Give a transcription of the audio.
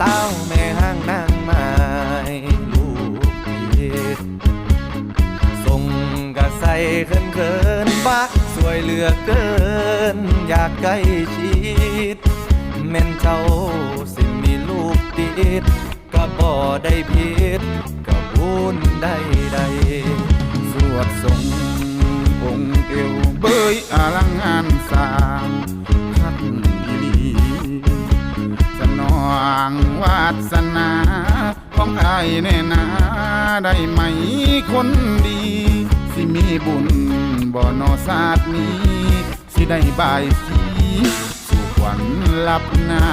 สาวแม่ห้างนางไม้ลูกผิดส่งกะใส่เขินเขินๆบ้าสวยเหลือเกิน อยากใกล้ชิดแม่นเจ้าสิมีลูกติดก็บ่ได้ผิดก็บุญได้ใดสวดทรงองค์เอวเบยอลังงาน งวาสนาของอ้ายแน่นาได้ไหมคนดี สิมีบุญบ่นอศาสตร์นี้ สิได้บายสีสุขวัญลับนา